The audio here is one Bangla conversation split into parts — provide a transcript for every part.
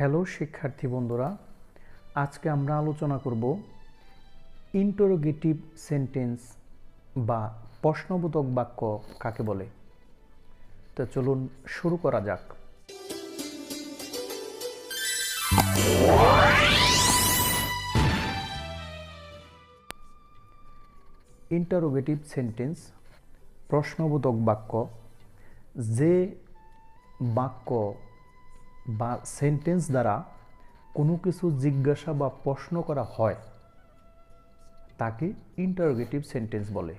হ্যালো, শিক্ষার্থী বন্ধুরা। আজকে আমরা আলোচনা করব ইন্টারোগেটিভ সেন্টেন্স বা প্রশ্নবোধক বাক্য কাকে বলে। তো চলুন শুরু করা যাক। ইন্টারোগেটিভ সেন্টেন্স, প্রশ্নবোধক বাক্য, যে বাক্য বা সেন্টেন্স দ্বারা কোনো কিছু জিজ্ঞাসা বা প্রশ্ন করা হয়, তাকে ইন্টারোগেটিভ সেন্টেন্স বলে।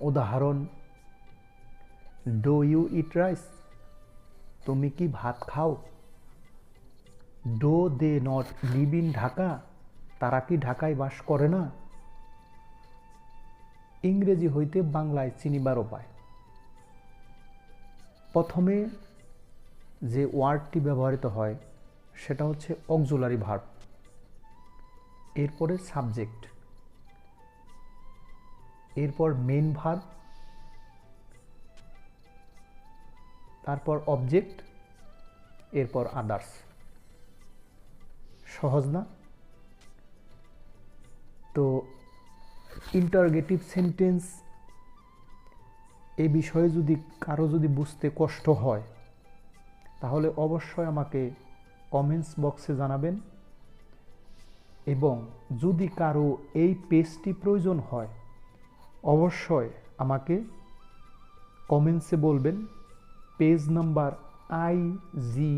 উদাহরণ ডো ইউ ইট রাইস তুমি কি ভাত খাও? Do they not live in Dhaka? তারা কি ঢাকায় বাস করে না? ইংরেজি হইতে বাংলায় চিনিবার উপায়। প্রথমে যে ওয়ার্ডটি ব্যবহৃত হয়, সেটা হচ্ছে অক্সুলারি ভার্ব। এরপরে সাবজেক্ট। এরপর মেন ভার্ব। তারপর অবজেক্ট। এরপর আদার্স। সহজ না? তো ইন্টারগেটিভ সেন্টেন্স এ বিষয়ে যদি কারও যদি বুঝতে কষ্ট হয় তাহলে অবশ্যই আমাকে কমেন্টস বক্সে জানাবেন। এবং যদি কারও এই পেজটি প্রয়োজন হয়, অবশ্যই আমাকে কমেন্টসে বলবেন। Page number I G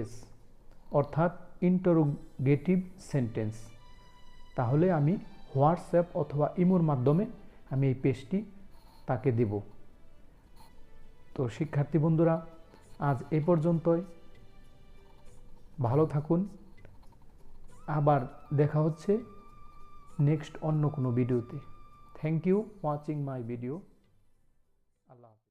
S অর্থাৎ ইন্টারোগেটিভ সেন্টেন্স তাহলে আমি হোয়াটসঅ্যাপ অথবা ইমোর মাধ্যমে আমি এই পেজটি তাকে দেব। তো শিক্ষার্থী বন্ধুরা আজ এ পর্যন্তই। ভালো থাকুন। আবার দেখা হচ্ছে নেক্সট অন্য কোনো ভিডিওতে। Thank you watching my video